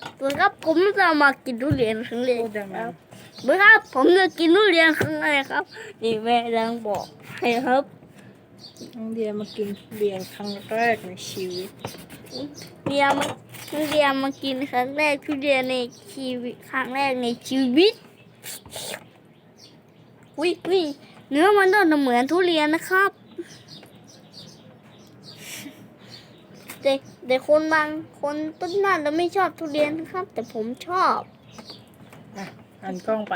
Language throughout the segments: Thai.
สวัสดีครับผมจะมากินทุเรียนครั้งแรกพูดดังคนั้รันบสวัสดีครับผมจะกินทุเรียนครั้งแรกครับ นี่แม่ดังบอกให้ครับน้องเดียมากินเบียร์ครั้งแรกในชีวิตเรียมาเรียมากินครั้งแรกทุเรียนในชีวิตครั้งแรกในชีวิตวิวิเนื้อมันต้องเหมือนทุเรียนนะครับ แต่แต่คนบางคนต้นน่าจะไม่ชอบทุเรียนนะครับ แต่ผมชอบอะหันกล้องไป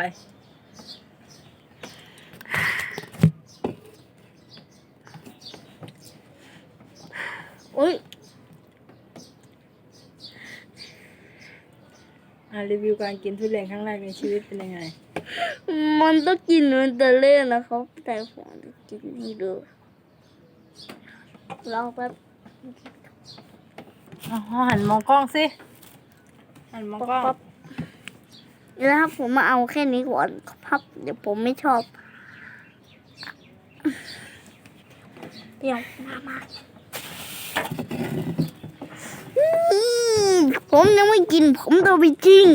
อุ้ยอะรีวิวการกินทุเรียนครั้งแรกในชีวิตเป็นยังไง มันต้องกินเหมือนแต่เล่นนะครับ แต่ผมจะกินให้ดูลองแป๊บ อ๋อหันมองกล้องสิหันมองกล้องปั๊บเดี๋ยวนะครับผมมาเอาแค่นี้ก่อนครับ เดี๋ยวผมไม่ชอบเดี๋ยวมามาผมยังไม่กิน ผมตัวไปจริง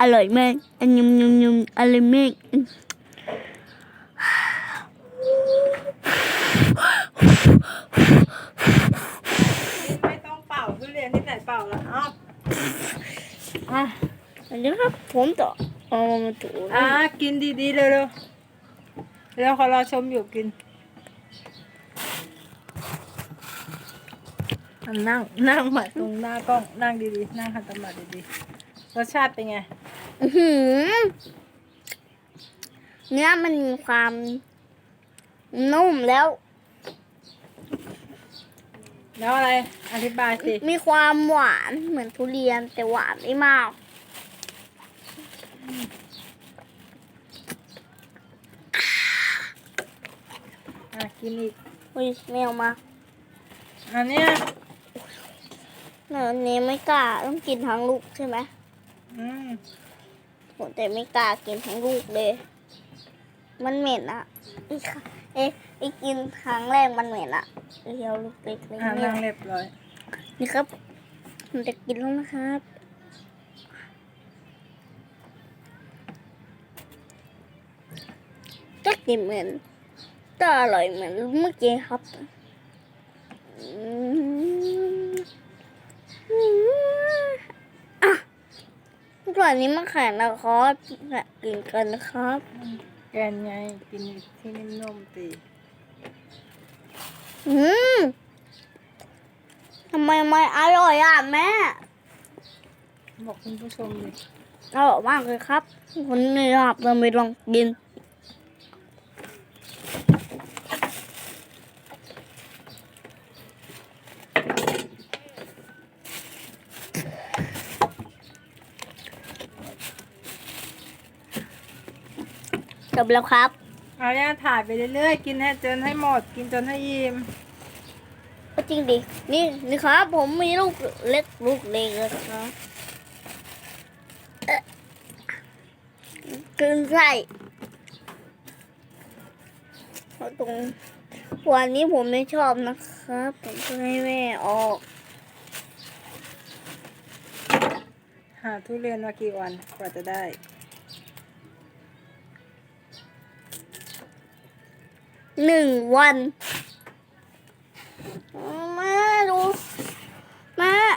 อร่อยมากอันยำยำยำอร่อยมาก ไม่ต้องเป่าทุเรียนที่ไหนเป่าแล้วอ้าอะอันนี้ครับผมต่อเอามาถูอะกินดีๆเร็วๆเร็วขอรอชมอยู่กินนั่งนั่งมาตรงหน้ากล้องนั่งดีๆนั่งหันตมาดีๆรสชาติเป็นไงเนื้อมันมีความนุ่มแล้ว แล้วอะไร อธิบายสิ มีความหวานเหมือนทุเรียนแต่หวานไม่มาก อะกินอีก อุ้ยไม่เอามาอันเนี้ยเนื้อนี้ไม่กล้าต้องกินทั้งลูกใช่ไหมอืมผมแต่ไม่กล้ากินทั้งลูกเลย มันเหม็นอะไอ้ค่ะเอ๊ะไอ้กินครั้งแรกมันเหม็นอะเดียวลูกเล็กๆอะเนี่นั่ยงเรียบร้อย นี่ครับผมจะกินแล้วนะครับ ก็กินเหมือนก็อร่อยเหมือนเมื่อกี้ครับอืมอืมอะก่อนนี้มาแข่งนะครับกินกันนะครับ แกนไงกินที่นิ่มนมตีอืมทำไมไม่อร่อยอะแม่ บอกคุณผู้ชมดิอร่อยมากเลยครับ คนนี้ครับเราไปลองกิน จบแล้วครับ เอาเนี่ยถ่ายไปเรื่อยๆ กินให้จนให้หมด กินจนให้ยิ้มก็จริงดิ นี่นี่ครับ ผมมีลูกเล็กลูกเล็กนะครับเอ๊ะกลืนไส้เพราะตรงวันนี้ผมไม่ชอบนะครับ ผมจะให้แม่ออก หาทุเรียนมากี่วันกว่าจะได้ หนึ่งวัน